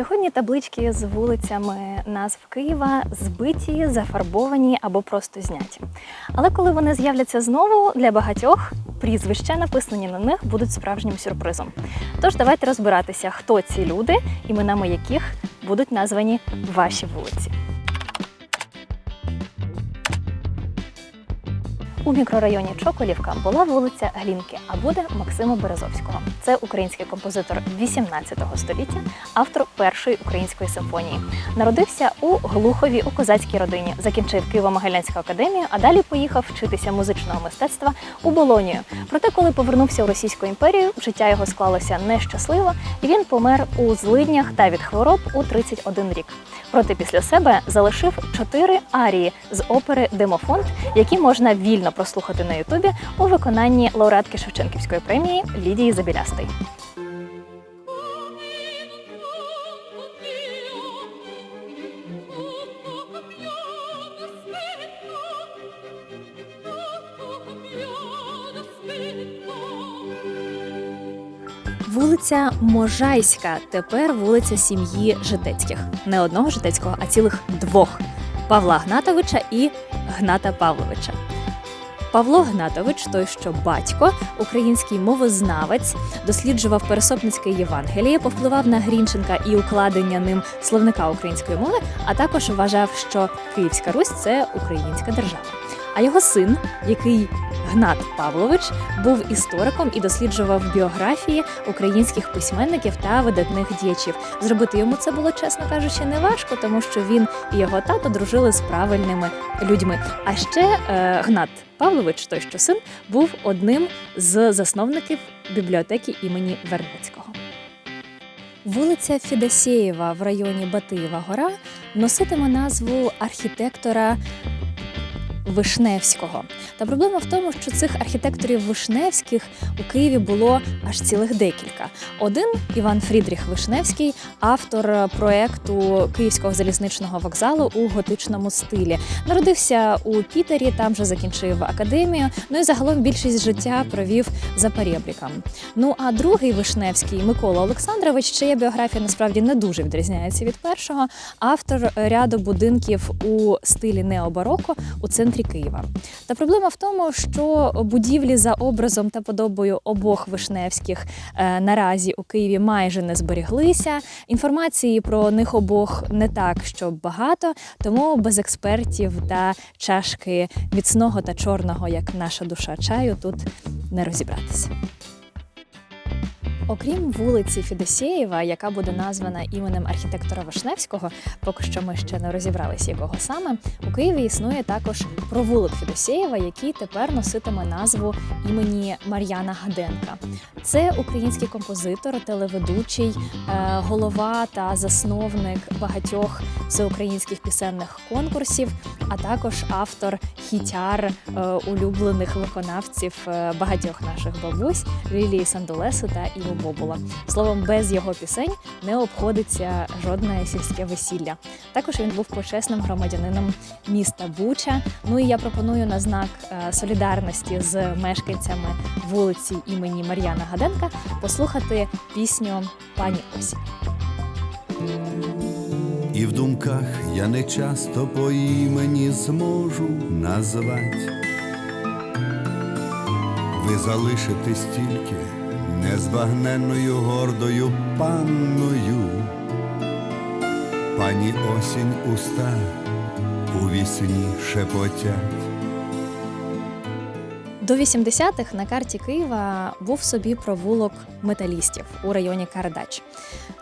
Сьогодні таблички з вулицями назв Києва збиті, зафарбовані або просто зняті. Але коли вони з'являться знову, для багатьох прізвища, написані на них, будуть справжнім сюрпризом. Тож давайте розбиратися, хто ці люди, іменами яких будуть названі ваші вулиці. У мікрорайоні Чоколівка була вулиця Глінки, а буде Максима Березовського. Це український композитор 18 століття, автор першої української симфонії. Народився у Глухові у козацькій родині, закінчив Києво-Могилянську академію, а далі поїхав вчитися музичного мистецтва у Болонію. Проте, коли повернувся у Російську імперію, життя його склалося нещасливо, і він помер у злиднях та від хвороб у 31 рік. Проте після себе залишив чотири арії з опери Демофонд, які можна вільно прослухати на Ютубі у виконанні лауреатки Шевченківської премії Лідії Забілястий. Вулиця Можайська тепер вулиця сім'ї Житецьких. Не одного Житецького, а цілих двох Павла Гнатовича і Гната Павловича. Павло Гнатович, той, що батько, український мовознавець, досліджував Пересопницьке Євангеліє, повпливав на Грінченка і укладення ним словника української мови, а також вважав, що Київська Русь це українська держава. А його син, який Гнат Павлович, був істориком і досліджував біографії українських письменників та видатних діячів. Зробити йому це було, чесно кажучи, не важко, тому що він і його тато дружили з правильними людьми. А ще е, Гнат Павлович, той що син, був одним з засновників бібліотеки імені Вернецького. Вулиця Фідосєєва в районі Батиєва Гора носитиме назву архітектора Вишневського. Та проблема в тому, що цих архітекторів Вишневських у Києві було аж цілих декілька. Один Іван Фрідріх Вишневський, автор проекту Київського залізничного вокзалу у готичному стилі. Народився у Пітері, там же закінчив академію. Ну і загалом більшість життя провів за перебріком. Ну а другий Вишневський Микола Олександрович, чия біографія насправді не дуже відрізняється від першого. Автор ряду будинків у стилі необароко у центрі Києва. Та проблема в тому, що будівлі за образом та подобою обох вишневських е, наразі у Києві майже не зберіглися. Інформації про них обох не так, щоб багато, тому без експертів та чашки міцного та чорного, як наша душа чаю, тут не розібратися. Окрім вулиці Фідосєєва, яка буде названа іменем архітектора Вишневського, поки що ми ще не розібралися, якого саме у Києві існує також провулок Фідосєєва, який тепер носитиме назву імені Мар'яна Гаденка. Це український композитор, телеведучий, е, голова та засновник багатьох всеукраїнських пісенних конкурсів, а також автор хітяр е, улюблених виконавців е, багатьох наших бабусь Лілії Сандулесу та Іву Бобула. Словом, без його пісень не обходиться жодне сільське весілля. Також він був почесним громадянином міста Буча. Ну і я пропоную на знак е, солідарності з мешканцями вулиці імені Мар'яна Гаденка послухати пісню Пані Осінь. І в думках я не часто по імені зможу назвати. Ви залишитесь тільки незбагненною гордою панною, пані осінь уста у вісні шепотять. До 80-х на карті Києва був собі провулок металістів у районі Кардач.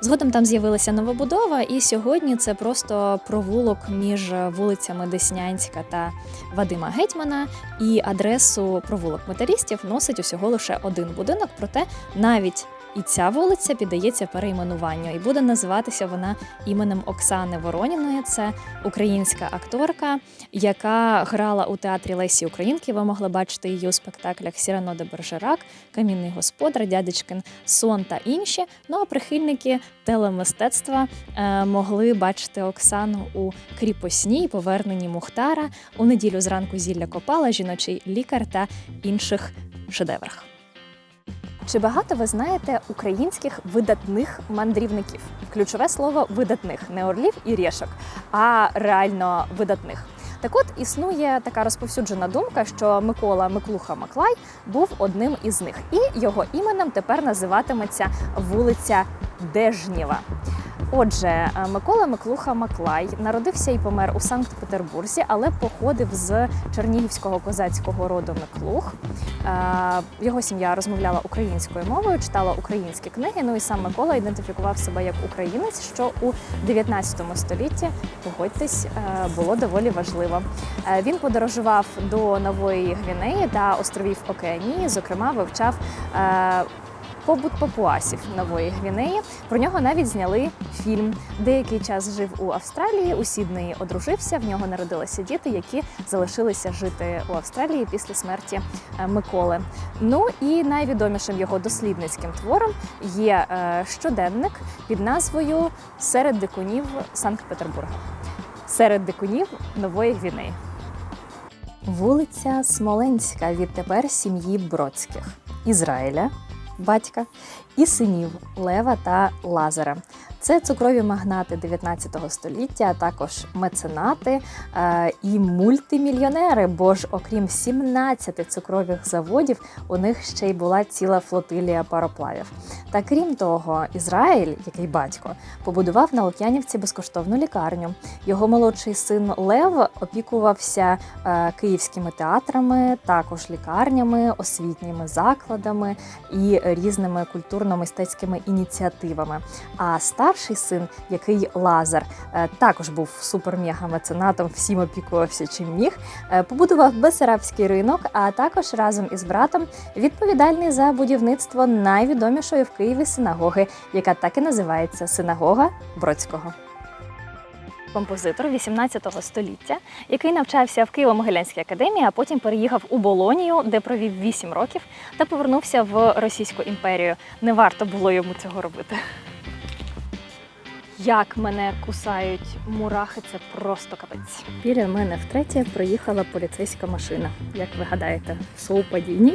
Згодом там з'явилася новобудова, і сьогодні це просто провулок між вулицями Деснянська та Вадима Гетьмана. І адресу провулок металістів носить усього лише один будинок, проте навіть і ця вулиця піддається перейменуванню, і буде називатися вона іменем Оксани Вороніної. Це українська акторка, яка грала у театрі Лесі Українки. Ви могли бачити її у спектаклях Сірано де Бержерак, Камінний господар, Дядечкин Сон та інші. Ну а прихильники телемистецтва е, могли бачити Оксану у кріпосній поверненні Мухтара у неділю зранку зілля Копала, жіночий лікар та інших шедеврах. Чи багато ви знаєте українських видатних мандрівників? Ключове слово видатних, не орлів і рєшок, а реально видатних. Так от існує така розповсюджена думка, що Микола Миклуха Маклай був одним із них, і його іменем тепер називатиметься вулиця Дежнєва. Отже, е, Микола Миклуха Маклай народився і помер у Санкт-Петербурзі, але походив з чернігівського козацького роду Миклух. Е, Його сім'я розмовляла українською мовою, читала українські книги. Ну і сам Микола ідентифікував себе як українець, що у 19 столітті, погодьтесь, е, було доволі важливо. Він подорожував до Нової Гвінеї та островів Океанії, зокрема, вивчав. Побут папуасів Нової Гвінеї. Про нього навіть зняли фільм. Деякий час жив у Австралії, у Сіднеї одружився. В нього народилися діти, які залишилися жити у Австралії після смерті е, Миколи. Ну і найвідомішим його дослідницьким твором є е, щоденник під назвою Серед дикунів Санкт-Петербурга. Серед дикунів Нової Гвінеї. Вулиця Смоленська відтепер сім'ї Бродських Ізраїля, батька, і синів Лева та Лазара. Це цукрові магнати 19 століття, а також меценати е, і мультимільйонери. Бо ж, окрім 17 цукрових заводів, у них ще й була ціла флотилія пароплавів. Та крім того, Ізраїль, який батько, побудував на Лук'янівці безкоштовну лікарню. Його молодший син Лев опікувався е, київськими театрами, також лікарнями, освітніми закладами і різними культурно-мистецькими ініціативами. А старший син, який Лазар, е, також був супер-мега-меценатом, всім опікувався чим міг. е, Побудував Бесарабський ринок, а також разом із братом відповідальний за будівництво найвідомішої в Києві синагоги, яка так і називається Синагога Бродського. Композитор 18 століття, який навчався в Києво-Могилянській академії, а потім переїхав у Болонію, де провів 8 років, та повернувся в Російську імперію. Не варто було йому цього робити. Як мене кусають мурахи, це просто капець. Біля мене втретє проїхала поліцейська машина. Як ви гадаєте, совпадіння?